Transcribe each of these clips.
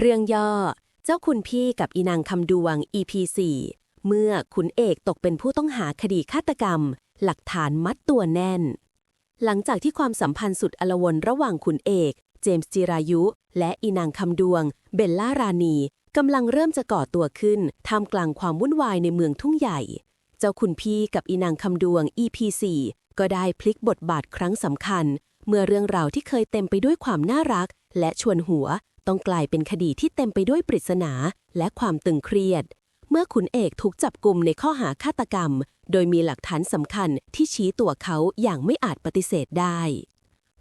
เรื่องย่อ เจ้าคุณพี่กับอีนางคำดวง EP 4เมื่อขุนเอกตกเป็นผู้ต้องหาคดีฆาตกรรม หลักฐานมัดตัวแน่น หลังจากที่ความสัมพันธ์สุดอลวนระหว่างขุนเอก เจมส์จิรายุ และอีนางคำดวง เบลล่ารานีกำลังเริ่มจะก่อตัวขึ้นท่ามกลางความวุ่นวายในเมืองทุ่งใหญ่ เจ้าคุณพี่กับอีนางคำดวง EP 4ก็ได้พลิกบทบาทครั้งสำคัญ เมื่อเรื่องราวที่เคยเต็มไปด้วยความน่ารัก และชวนหัวต้องกลายเป็นคดีที่เต็มไปด้วยปริศนาและความตึงเครียด เมื่อขุนเอกถูกจับกลุ่มในข้อหาฆาตกรรม โดยมีหลักฐานสำคัญที่ชี้ตัวเขาอย่างไม่อาจปฏิเสธได้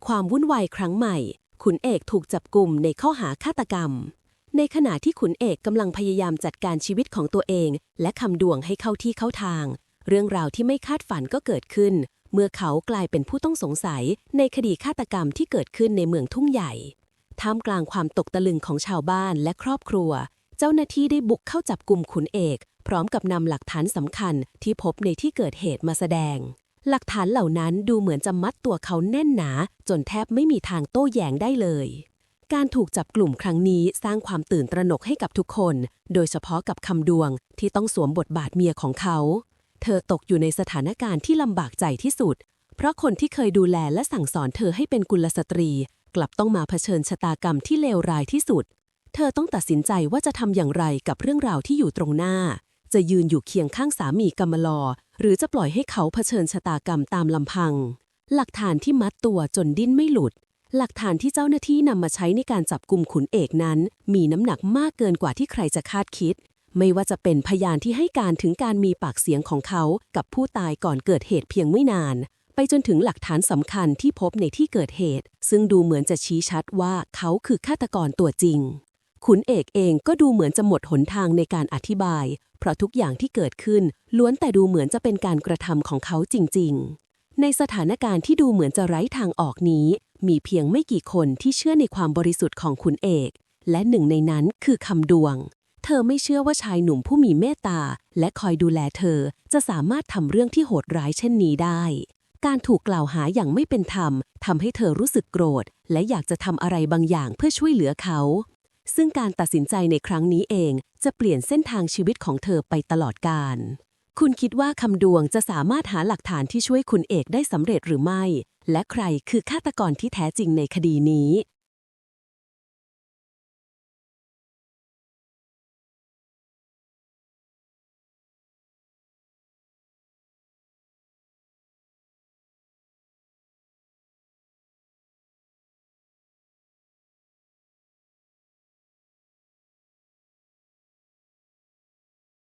ความวุ่นวายครั้งใหม่ ขุนเอกถูกจับกลุ่มในข้อหาฆาตกรรม ในขณะที่ขุนเอกกำลังพยายามจัดการชีวิตของตัวเอง และคำดวงให้เข้าที่เข้าทาง เรื่องราวที่ไม่คาดฝันก็เกิดขึ้น เมื่อเขากลายเป็นผู้ต้องสงสัยในคดีฆาตกรรมที่เกิดขึ้นในเมืองทุ่งใหญ่ ท่ามกลางความตกตะลึงของชาวบ้านและครอบครัว เจ้าหน้าที่ได้บุกเข้าจับกลุ่มขุนเอก พร้อมกับนำหลักฐานสำคัญที่พบในที่เกิดเหตุมาแสดง หลักฐานเหล่านั้นดูเหมือนจะมัดตัวเขาแน่นหนา จนแทบไม่มีทางโต้แย้งได้เลย การถูกจับกลุ่มครั้งนี้สร้างความตื่นตระหนกให้กับทุกคน โดยเฉพาะกับคำดวงที่ต้องสวมบทบาทเมียของเขา เธอตกอยู่ในสถานการณ์ที่ลำบากใจที่สุด เพราะคนที่เคยดูแลและสั่งสอนเธอให้เป็นกุลสตรี กลับต้องมาเผชิญชะตากรรมที่เลวร้ายที่สุด เธอต้องตัดสินใจว่าจะทำอย่างไรกับเรื่องราวที่อยู่ตรงหน้า จะยืนอยู่เคียงข้างสามีกำมลอ หรือจะปล่อยให้เขาเผชิญชะตากรรมตามลำพัง หลักฐานที่มัดตัวจนดิ้นไม่หลุด หลักฐานที่เจ้าหน้าที่นำมาใช้ในการจับกลุ่มขุนเอกนั้น มีน้ำหนักมากเกินกว่าที่ใครจะคาดคิด ไม่ว่าจะเป็นพยานที่ให้การถึงการมีปากเสียงของเขากับผู้ตายก่อนเกิดเหตุเพียงไม่นาน ไปจนถึงหลักฐานสำคัญที่พบในที่เกิดเหตุ ซึ่งดูเหมือนจะชี้ชัดว่าเขาคือฆาตกรตัวจริง ขุนเอกเองก็ดูเหมือนจะหมดหนทางในการอธิบาย เพราะทุกอย่างที่เกิดขึ้น ล้วนแต่ดูเหมือนจะเป็นการกระทำของเขาจริง ๆ ในสถานการณ์ที่ดูเหมือนจะไร้ทางออกนี้ มีเพียงไม่กี่คนที่เชื่อในความบริสุทธิ์ของขุนเอก และหนึ่งในนั้นคือคำดวงเธอไม่เชื่อว่าชายหนุ่มผู้มีเมตตา และคอยดูแลเธอจะสามารถทำเรื่องที่โหดร้ายเช่นนี้ได้ การถูกกล่าวหาอย่างไม่เป็นธรรมทำให้เธอรู้สึกโกรธ และอยากจะทำอะไรบางอย่างเพื่อช่วยเหลือเขา ซึ่งการตัดสินใจในครั้งนี้เองจะเปลี่ยนเส้นทางชีวิตของเธอไปตลอดกาลคุณคิดว่าคำดวงจะสามารถหาหลักฐานที่ช่วยคุณเอกได้สำเร็จหรือไม่ และใครคือฆาตกรที่แท้จริงในคดีนี้